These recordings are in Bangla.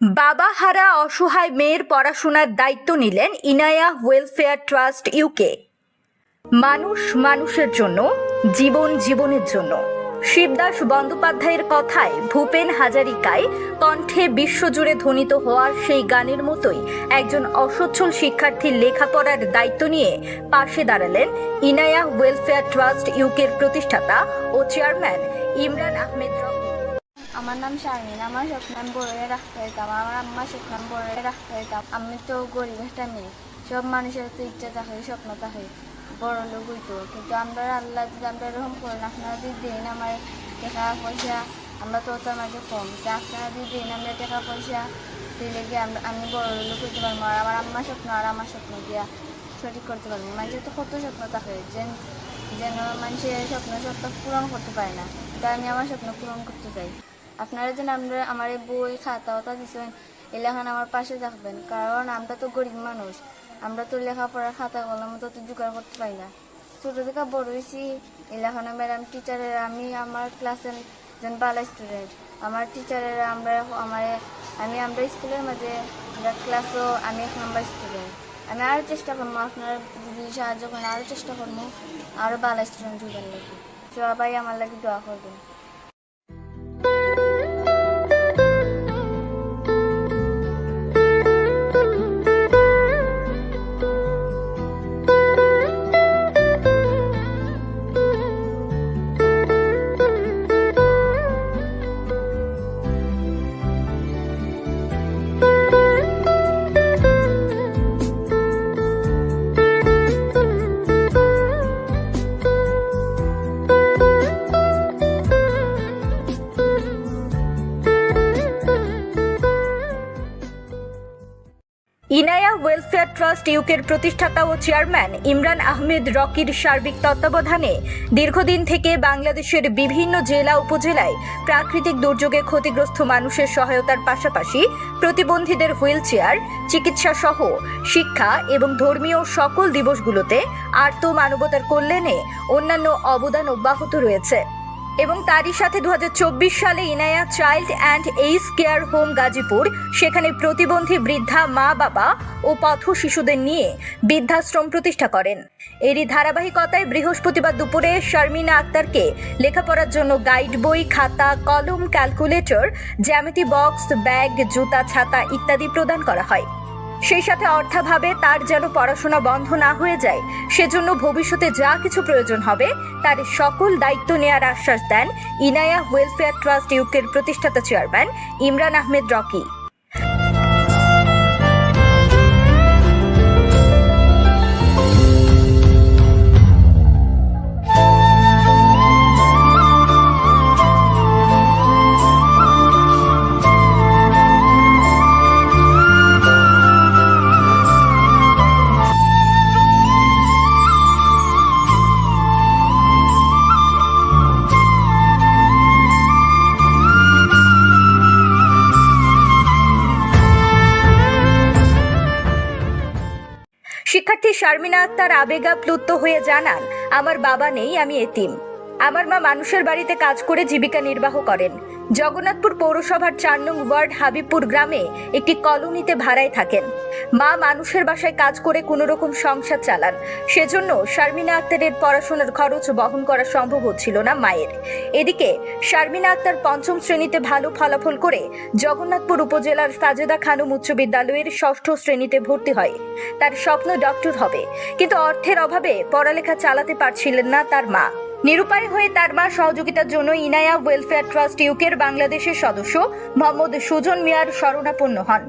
বাবা হারা অসহায় মেয়ের পড়াশোনার দায়িত্ব নিলেন ইনায়া ওয়েলফেয়ার ট্রাস্ট ইউকে মানুষ মানুষের জন্য, জীবন জীবনের জন্য। শিবদাস বন্দ্যোপাধ্যায়ের কথায় ভূপেন হাজারিকায় কণ্ঠে বিশ্বজুড়ে ধ্বনিত হওয়ার সেই গানের মতোই একজন অসচ্ছল শিক্ষার্থীর লেখাপড়ার দায়িত্ব নিয়ে পাশে দাঁড়ালেন ইনায়া ওয়েলফেয়ার ট্রাস্ট ইউকের প্রতিষ্ঠাতা ও চেয়ারম্যান ইমরান আহমেদ রকি আমার নাম শারমিন, আমার স্বপ্ন আমি বড় রাখতে হইতাম আমার আম্মা স্বপ্ন আমি বড় রাখতে হইতাম আমি তো গরিব একটা মেয়ে, সব মানুষের তো ইচ্ছা থাকে, স্বপ্ন থাকে, বড় লোক হইতো। কিন্তু আমরা আল্লাহ যদি আমরা এরকম করেন, আপনারা যদি দিন আমার টাকা পয়সা, আমরা তো তার মাঝে কম। তা আপনারা যদি দিন আমরা টাকা পয়সা, দিলে গিয়ে আমরা আমি বড় লোক হইতে পারব? আর আমার আম্মার স্বপ্ন আর আমার স্বপ্ন দিয়া সঠিক করতে পারব? মানুষের তো কত স্বপ্ন থাকে, যেন যেন মানুষের স্বপ্ন স্বপ্ন পূরণ করতে পারে না। তাই আমি আমার স্বপ্ন পূরণ করতে চাই। আপনারা যেন আমরা আমার বই, খাতা ওটা দিচ্ছেন এলাকান আমার পাশে থাকবেন। কারণ আমরা তো গরিব মানুষ। আমরা তো লেখাপড়া খাতা কলম তো তো জোগাড় করতে পারি না। ছোটো থেকে বড় হয়েছি এলাকানে ম্যাডাম, টিচারের, আমি আমার ক্লাসের যেন বালা স্টুডেন্ট আমার টিচারের আমরা, আমার, আমি আমরা স্কুলের মাঝে আমরা ক্লাসও আমি এক নম্বর স্টুডেন্ট আমি আরও চেষ্টা করব, আপনার যদি সাহায্য করেন আরও চেষ্টা করব আরও ভালো স্টুডেন্ট হইবার লাগে সবাই আমার লাগে দোয়া করবেন। ইনায়া ওয়েলফেয়ার ট্রাস্ট ইউকের প্রতিষ্ঠাতা ও চেয়ারম্যান ইমরান আহমেদ রকির সার্বিক তত্ত্বাবধানে দীর্ঘদিন থেকে বাংলাদেশের বিভিন্ন জেলা উপজেলায় প্রাকৃতিক দুর্যোগে ক্ষতিগ্রস্ত মানুষের সহায়তার পাশাপাশি প্রতিবন্ধীদের হুইলচেয়ার চিকিৎসা সহ শিক্ষা এবং ধর্মীয় সকল দিবসগুলোতে আর্ত মানবতার কল্যাণে অন্যান্য অবদান অব্যাহত রয়েছে। এবং তারই সাথে দু হাজার চব্বিশ সালে Inaya child and age care home Gazipur, সেখানে প্রতিবন্ধী বৃদ্ধা মা, বাবা ও পথ শিশুদের নিয়ে বৃদ্ধাশ্রম প্রতিষ্ঠা করেন। এরই ধারাবাহিকতায় বৃহস্পতিবার দুপুরে শারমিনা আক্তারকে লেখাপড়ার জন্য গাইড বই, খাতা, কলম, ক্যালকুলেটর, জ্যামিতি বক্স, ব্যাগ, জুতা, ছাতা ইত্যাদি প্রদান করা হয়। সেই সাথে অর্থাভাবে তার যেন পড়াশোনা বন্ধ না হয়ে যায়, সেজন্য ভবিষ্যতে যা কিছু প্রয়োজন হবে, তার সকল দায়িত্ব নেয়ার আশ্বাস দেন ইনায়া ওয়েলফেয়ার ট্রাস্ট ইউকের প্রতিষ্ঠাতা চেয়ারম্যান ইমরান আহমেদ রকি। শিক্ষার্থী শারমিনা আক্তার আবেগাপ্লুত হয়ে জানান, আমার বাবা নেই, আমি এতিম। আমার মা মানুষের বাড়িতে কাজ করে জীবিকা নির্বাহ করেন। জগন্নাথপুর পৌরসভার চার নং ওয়ার্ড হাবিবপুর গ্রামে একটি কলোনিতে ভাড়ায় থাকেন। মা মানুষের বাসায় কাজ করে কোনো রকম সংসার চালান। সেজন্য শারমিনা আক্তারের পড়াশোনার খরচ বহন করা সম্ভব হচ্ছিল না মায়ের। এদিকে শারমিনা আক্তার পঞ্চম শ্রেণীতে ভালো ফলাফল করে জগন্নাথপুর উপজেলার সাজেদা খানুম উচ্চ বিদ্যালয়ের ষষ্ঠ শ্রেণীতে ভর্তি হয়। তার স্বপ্ন ডক্টর হবে। কিন্তু অর্থের অভাবে পড়ালেখা চালাতে পারছিলেন না তার মা। নিরুপায় হয়ে তার মা সহযোগিতার জন্য ইনায়া ওয়েলফেয়ার ট্রাস্ট ইউকের বাংলাদেশের সদস্য মোহাম্মদ সুজন মিয়ার শরণাপন্ন হন।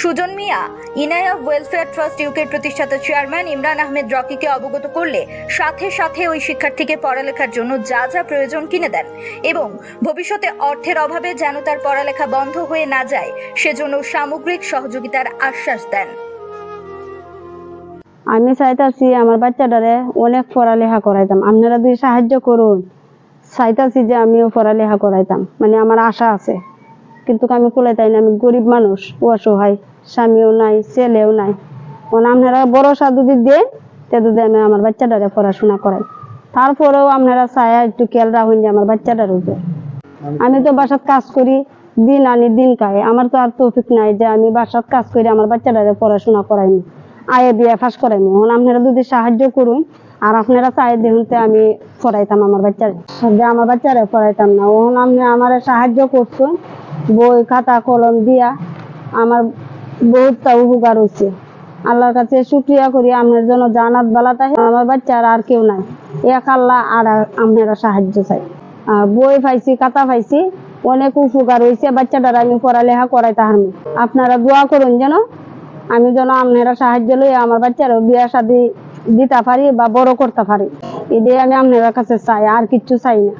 সুজন মিয়া, ইনায়া ওয়েলফেয়ার ট্রাস্ট ইউকের প্রতিষ্ঠাতা চেয়ারম্যান ইমরান আহমেদ রকিকে অবগত করলে সাথে সাথে ওই শিক্ষার্থীকে পড়ালেখার জন্য যা যা প্রয়োজন কিনে দেন এবং ভবিষ্যতে অর্থের অভাবে যেন তার পড়ালেখা বন্ধ হয়ে না যায়, সেজন্য সামগ্রিক সহযোগিতার আশ্বাস দেন। আমি চাইতাছি আমার বাচ্চাটারে অনেক পড়ালেখা করাইতাম। আপনারা যদি সাহায্য করুন, চাইতাছি যে আমিও পড়ালেখা করাইতাম। মানে আমার আশা আছে। কিন্তু আমি কুলাইতাই না, আমি গরিব মানুষ, অসহায়, স্বামীও নাই, ছেলেও নাই। মানে আপনারা ভরসা যদি দেন, তে যদি আমি আমার বাচ্চাটারে পড়াশোনা করাই। তারপরেও আপনারা চায়া একটু খেয়াল রাখুন যে আমার বাচ্চাটার উপর। আমি তো বাসাত কাজ করি, দিন আনি দিন খায়। আমার তো আর তৌফিক নাই যে আমি বাসার কাজ করে, আমার বাচ্চাটারে পড়াশোনা করাইনি। আয়ে বিয়ে ফাঁস করাইনি এখন আপনারা যদি সাহায্য করুন, আর আপনারা চাই দেখুন আমি পড়াইতাম আমার বাচ্চারে। যে আমার বাচ্চারে পড়াইতাম না ওখান আপনি আমার সাহায্য করছেন, বই, খাতা, কলম দিয়া আমার বহুতটা উপকার হয়েছে আল্লাহর কাছে শুক্রিয়া করি, আপনার জন্য জানাত বালাটা আমার বাচ্চার আর কেউ নাই। এক আল্লাহ আর আপনারা সাহায্য চাই। বই পাইছি, খাতা পাইছি, অনেক উপকার হয়েছে বাচ্চাটার আমি পড়ালেখা করাই তাহার আপনারা দোয়া করুন যেন আমি যেন আপনারা সাহায্য লই আমার বাচ্চারও বিয়া শাদি দিতে পারি বা বড় করতে পারি। এটাই আমি আপনার কাছে চাই, আর কিচ্ছু চাই না।